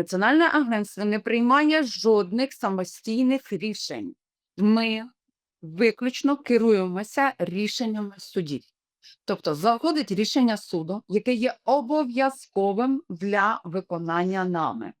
Національне агентство не приймає жодних самостійних рішень. Ми виключно керуємося рішеннями судів. Тобто заходить рішення суду, яке є обов'язковим для виконання нами.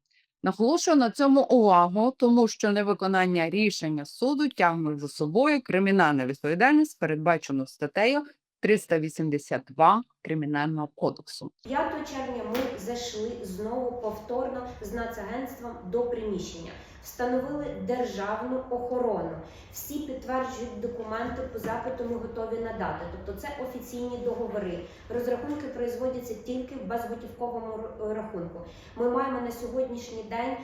Наголошую на цьому увагу, тому що невиконання рішення суду тягне за собою кримінальну відповідальність, передбачену статтею 382 Кримінального кодексу. 5 червня ми зайшли знову повторно з нацагентством до приміщення, встановили державну охорону. Всі підтверджують документи по запиту. Ми готові надати. Тобто, це офіційні договори. Розрахунки производяться тільки в безготівковому рахунку. Ми маємо на сьогоднішній день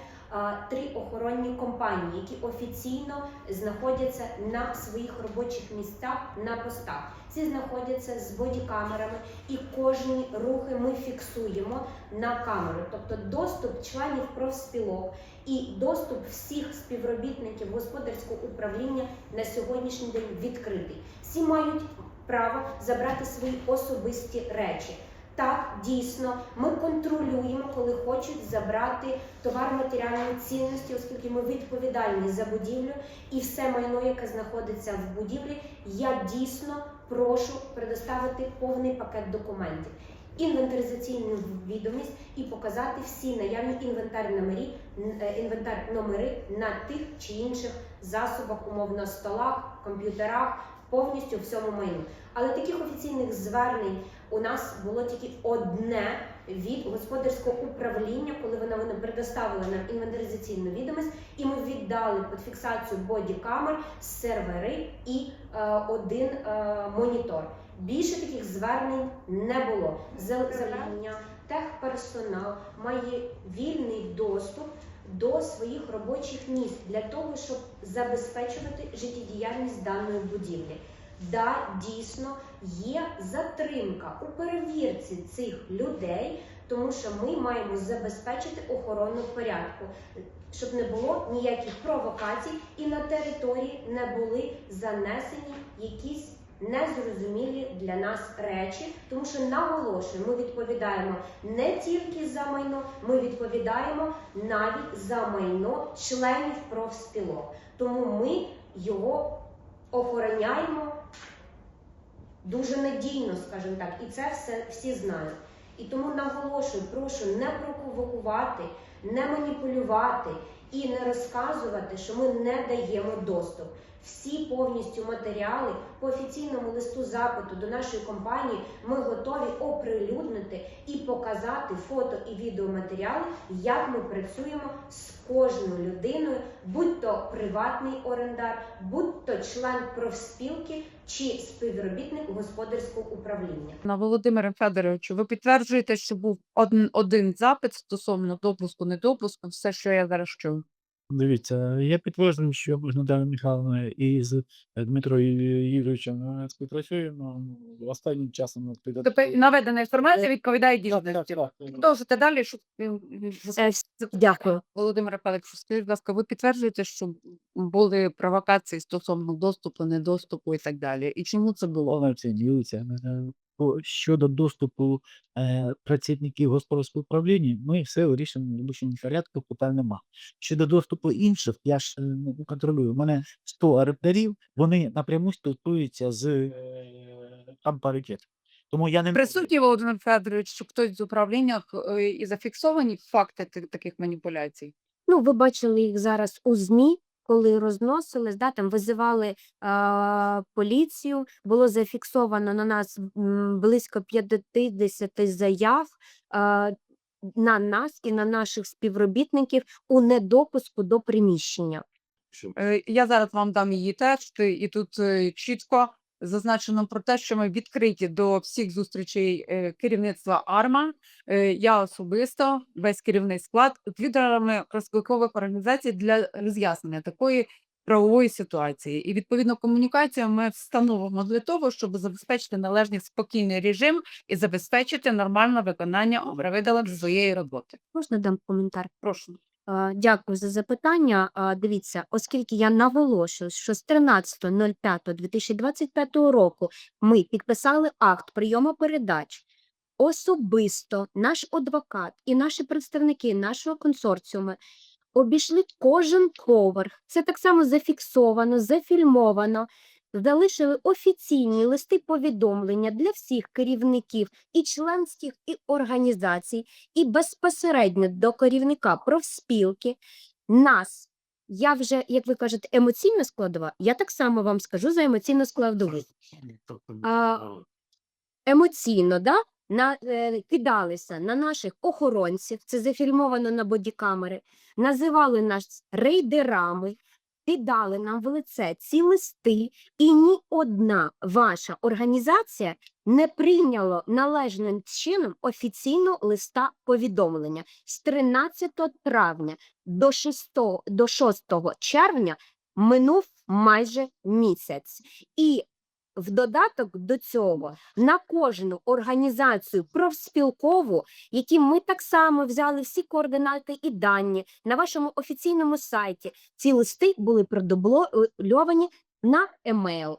три охоронні компанії, які офіційно знаходяться на своїх робочих місцях на постах. Ці знаходяться з бодікамерами, і кожні рухи ми фіксуємо на камеру. Тобто доступ членів профспілок і доступ всіх співробітників господарського управління на сьогоднішній день відкритий. Всі мають право забрати свої особисті речі. Так, дійсно, ми контролюємо, коли хочуть забрати товар матеріальної цінності, оскільки ми відповідальні за будівлю і все майно, яке знаходиться в будівлі, я дійсно прошу предоставити повний пакет документів, інвентаризаційну відомість і показати всі наявні інвентар номері, е, інвентар номери на тих чи інших засобах, умовно столах, комп'ютерах, повністю всьому майну. Але таких офіційних звернень у нас було тільки одне від господарського управління, коли вони вони предоставили нам інвентаризаційну відомість, і ми віддали під фіксацію бодікамер, сервери і е, один е, монітор. Більше таких звернень не було. Завдання техперсонал має вільний доступ до своїх робочих місць для того, щоб забезпечувати життєдіяльність даної будівлі. Да, дійсно є затримка у перевірці цих людей, тому що ми маємо забезпечити охорону порядку, щоб не було ніяких провокацій і на території не були занесені якісь незрозумілі для нас речі, тому що наголошую, ми відповідаємо не тільки за майно, ми відповідаємо навіть за майно членів профспілок. Тому ми його охороняємо дуже надійно, скажімо так, і це все всі знають. І тому наголошую, прошу не провокувати, не маніпулювати і не розказувати, що ми не даємо доступ. Всі повністю матеріали по офіційному листу запиту до нашої компанії ми готові оприлюднити і показати фото і відеоматеріали, як ми працюємо з кожною людиною, будь то приватний орендар, будь то член профспілки чи співробітник господарського управління. На Володимире Федоровичу, ви підтверджуєте, що був один, один запит стосовно допуску, недопуску, все, що я зараз чую. Дивіться, я підтверджую, що ми з Наталією Михайловною і з е, Дмитром Юрійовичем е, співпрацюємо. Останнім часом Тобто наведена інформація відповідає Так, так, дійсності. Продовжуйте далі, щоб Е, Дякую. Володимире Федоровичу, скажіть, будь ласка, ви підтверджуєте, що були провокації стосовно доступу, недоступу і так далі? І чому це було? Повна оцінюється. Е, по- Щодо доступу е, працівників господарського управління, ми все вирішуємо в робочому порядку, питань нема. Щодо доступу інших, я ж е, ну, контролюю. У мене 100 орендарів, вони напряму спілкуються з е, там паритет. Тому я не Присутній Володимир Федорович, що хтось з управління е, і зафіксовані факти таких маніпуляцій? Ну, ви бачили їх зараз у ЗМІ, коли розносили, да, там визивали е, поліцію. Було зафіксовано на нас близько 50 заяв Е, на нас і на наших співробітників у недопуску до приміщення. Е, Я зараз вам дам її текст, і тут е, чітко зазначено про те, що ми відкриті до всіх зустрічей е, керівництва АРМА. Е, Я особисто, весь керівний склад, з лідерами розкликових організацій для роз'яснення такої правової ситуації. І відповідно комунікацію ми встановимо для того, щоб забезпечити належний спокійний режим і забезпечити нормальне виконання обравидалок своєї роботи. Можна дам коментар? Прошу. Е, Дякую за запитання. А, Дивіться, оскільки я наголошую, що з 13.05.2025 року ми підписали акт прийому передач особисто наш адвокат і наші представники нашого консорціуму обійшли кожен поверх. Це так само зафіксовано, зафільмовано. Залишили офіційні листи повідомлення для всіх керівників і членських і організацій, і безпосередньо до керівника профспілки. Нас, я вже, як ви кажете, емоційна складова, я так само вам скажу за емоційну складову. А, емоційно, да? На, е, кидалися на наших охоронців, це зафільмовано на бодікамери, називали нас рейдерами, кидали нам в лице ці листи, і ні одна ваша організація не прийняла належним чином офіційного листа повідомлення з 13 травня до 6, до 6 червня минув майже місяць. І в додаток до цього на кожну організацію профспілкову, які ми так само взяли всі координати і дані на вашому офіційному сайті, ці листи були продубльовані на емейл.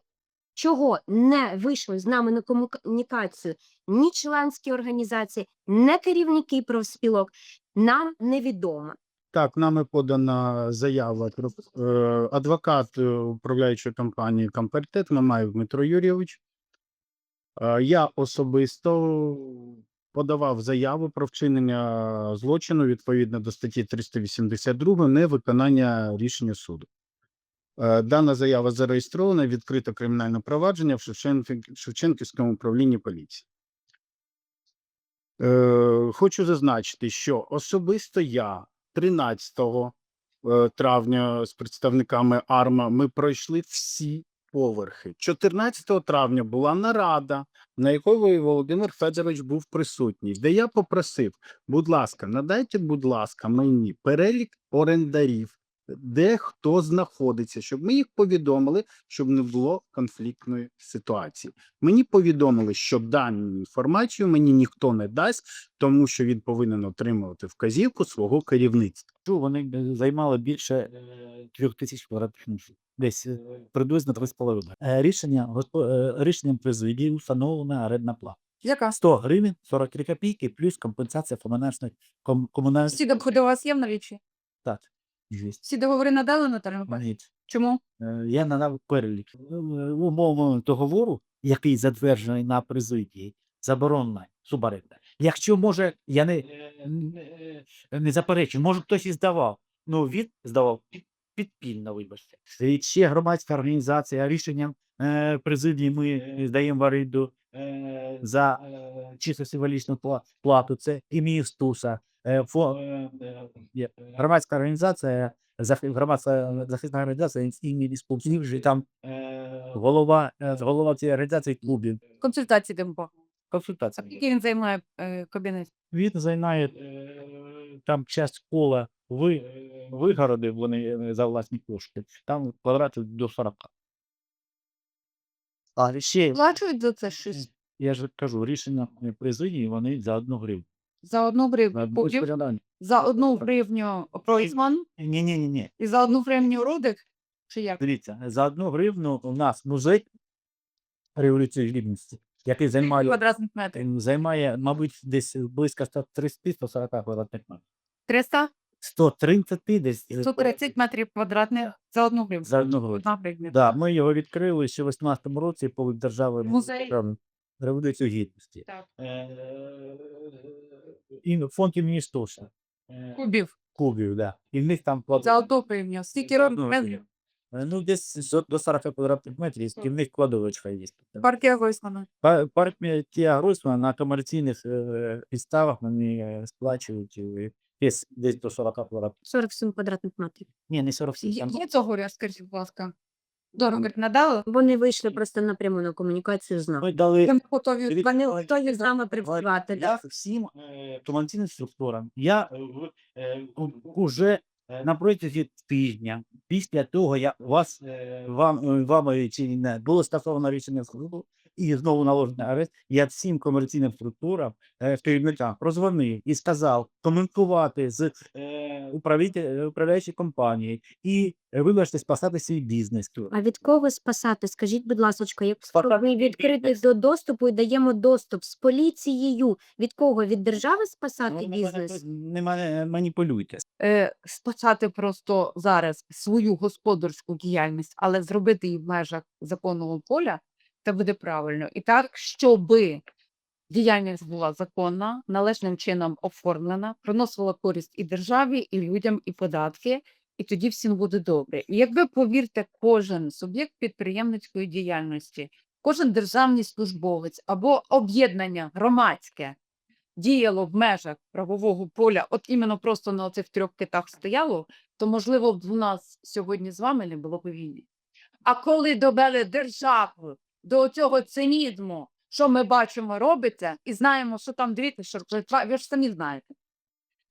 Чого не вийшли з нами на комунікацію ні членські організації, ні керівники профспілок, нам невідомо. Так, нами подана заява про- е, адвокат е, управляючої компанії Комперитет Мамаєв Дмитро Юрійович. Е, Я особисто подавав заяву про вчинення злочину відповідно до статті 382 невиконання рішення суду. Дана заява зареєстрована, відкрито кримінальне провадження в Шевченківському управлінні поліції. Хочу зазначити, що особисто я 13 е, травня з представниками АРМА ми пройшли всі поверхи. 14 травня була нарада, на якої Володимир Федорович був присутній, де я попросив, будь ласка, надайте, будь ласка, мені перелік орендарів, де хто знаходиться, щоб ми їх повідомили, щоб не було конфліктної ситуації. Мені повідомили, що дану інформацію мені ніхто не дасть, тому що він повинен отримувати вказівку свого керівництва. Що Вони е, займали більше е, трьох тисяч квадратних метрів. Десь е, приблизно 3,5. Е, Рішення, госпо- рішенням президії встановлена орендна плата. Яка? 100 гривень, 43 копійки, плюс компенсація комунальних ком, комунальних доходи у вас є в налічі? стат. Всі договори надали Наталі Миколаївні? Магніт. Чому? Е, Я надав перелік. Е, Умовного договору, який затверджений на президії, заборонена суборенда. Якщо може, я не, не, не заперечую, може хтось і здавав. Ну, він здавав під, підпільно, вибачте. І ще громадська організація рішенням е, президії ми е, здаємо в оренду е, за е, чисто символічну пла- плату. Це ім'я Стуса. Е, фо, е, е, громадська організація захи- громадська захисна організація імені спонсорів, там е, голова, е, голова цієї організації клубів. Консультації ДМПО. А Консультація. скільки він займає кабінет? Він займає там часть кола ви, вигородив вони за власні кошти. Там квадратів до 40. А ще, Плачують за це щось? я ж кажу, рішення президії вони за одну гривню. За одну гривню пудів, за одну гривню Пройсман Ні, ні, ні, ні. і за одну гривню Рудик? Чи як? Дивіться, за одну гривну у нас музей Революції Гідності, який займає, Квадратних метрів. Займає, мабуть, десь близько 130-140 квадратних метрів. 300? 130 десь е, 130 метрів квадратних за одну гривню. за одну гривню. Одна гривня. Да, ми його відкрили ще в 18-му році по держави Музей. Революцію Гідності. Так. І фонд імені Стуса. Е, Кубів. Кубів, да. І в них там За одну гривню. Скільки За років? Ну, десь до 40 квадратних метрів, і в них кладовочка є. Партія Гойсмана. Па- Партія Гройсмана на комерційних е, підставах вони сплачують десь, десь до 40 квадратних. 47 квадратних метрів. Ні, не 47. Є, там є цього скажіть, будь ласка. Договір надали? Вони вийшли просто напряму на комунікацію з нами. Ми дали Ми готові. Вони готові з нами працювати. я всім е, комерційним структурам. Я е, в- е, у- уже е, на протязі тижня, після того, як вас е, вам е, вами чи не було стосовано рішення суду і знову наложений арест, я всім комерційним структурам е, керівникам прозвонив і сказав коментувати з е, управитель, компанії і, е, вибачте, спасати свій бізнес. А від кого спасати? Скажіть, будь ласка, Спасати ми відкриті до доступу і даємо доступ з поліцією, від кого? Від держави спасати бізнес? Не ма- маніпулюйте. Е, спасати просто зараз свою господарську діяльність, але зробити її в межах законного поля, це буде правильно. І так, щоби діяльність була законна, належним чином оформлена, приносила користь і державі, і людям, і податки, і тоді всім буде добре. І якби, повірте, кожен суб'єкт підприємницької діяльності, кожен державний службовець або об'єднання громадське діяло в межах правового поля, от іменно просто на цих трьох китах стояло, то можливо б у нас сьогодні з вами не було б війни. А коли довели державу до цього цинізму, що ми бачимо робиться, і знаємо, що там дивіться, що ви ж самі знаєте.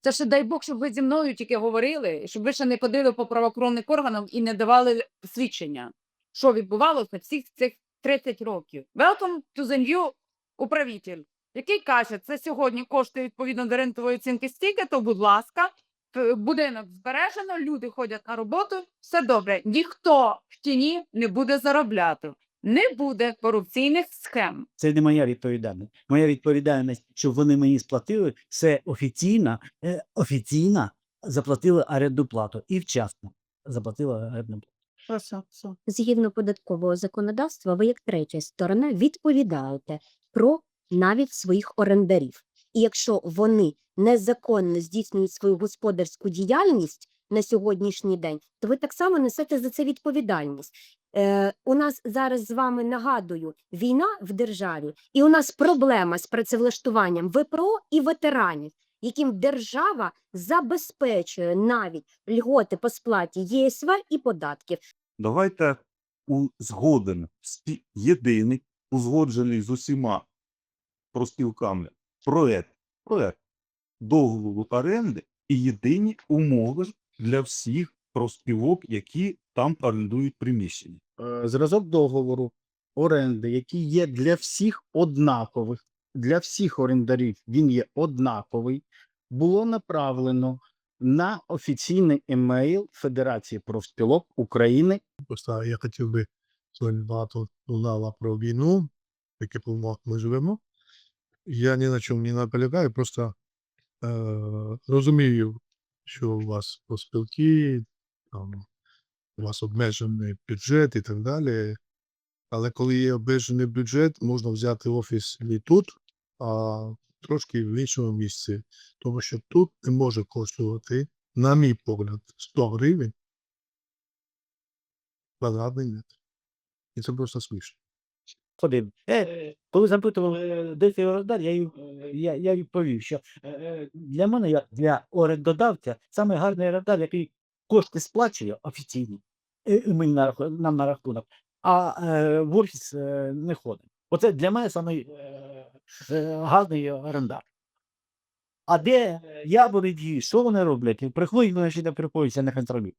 Це ще дай Бог, щоб ви зі мною тільки говорили, щоб ви ще не ходили по правоохоронних органам і не давали свідчення, що відбувалося всіх цих 30 років. Welcome to the new управитель, який каже, це сьогодні коштує відповідно до рентової оцінки стільки, то, будь ласка, будинок збережено, люди ходять на роботу, все добре. Ніхто в тіні не буде заробляти. Не буде корупційних схем. Це не моя відповідальність. Моя відповідальність, що вони мені сплатили, це офіційно, е, офіційно заплатили орендну плату і вчасно заплатили орендну плату. Все, все. Згідно податкового законодавства, ви як третя сторона відповідаєте про навіть своїх орендарів. І якщо вони незаконно здійснюють свою господарську діяльність на сьогоднішній день, то ви так само несете за це відповідальність. Е, у нас зараз з вами нагадую війна в державі, і у нас проблема з працевлаштуванням ВПРО і ветеранів, яким держава забезпечує навіть льготи по сплаті ЄСВ і податків. Давайте узгодимо єдиний, узгоджений з усіма профспілками проект, проект договору оренди і єдині умови для всіх профспілок, які там орендують приміщення. Е, Зразок договору оренди, який є для всіх однакових, для всіх орендарів він є однаковий, було направлено на офіційний емейл Федерації профспілок України Просто я хотів би сьогодні багато лунала про війну, в яких умовах ми живемо. Я ні на чому не наполягаю, просто е, розумію, що у вас спілки, там, у вас обмежений бюджет і так далі. Але коли є обмежений бюджет, можна взяти офіс не тут, а трошки в іншому місці. Тому що тут не може коштувати, на мій погляд, 100 гривень квадратний метр. І це просто смішно. Один. Е, коли запитували, де ти орендар, я, їм, е, я, я відповів, що е, е, для мене, як для орендодавця, саме гарний орендар, який кошти сплачує офіційно, і, і на, нам на рахунок, а е, в офіс е, не ходить. Оце для мене саме е, е, гарний орендар. А де я буду дії, що вони роблять? Приходять, вони ще не приходять, я не контролюю.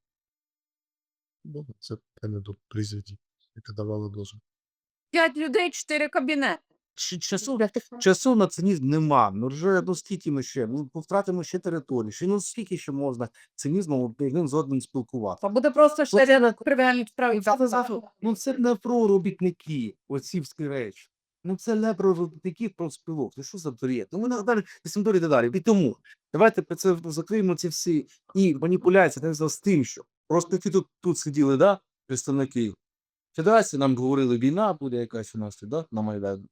Ну, це питання до президії, яке давало дозвіл. П'ять людей, чотири кабінети. Чи часу, часу на цинізм нема. Ну вже ну скільки ми ще, ну втратимо ще території. Ще ну скільки ще можна цинізмом один з одним спілкуватися. Буде просто ще кримінальних справ. Ну, це, ну це не про робітники, оці всі речі. Ну це не про робітників, про спілок. Ну що за бред? Ну ми далі далі і далі. І тому давайте про це закриємо ці всі і маніпуляції не з тим, що просто які тут, тут сиділи, да, представники. Федерації нам говорили, війна буде якась у нас, так? на Майдані.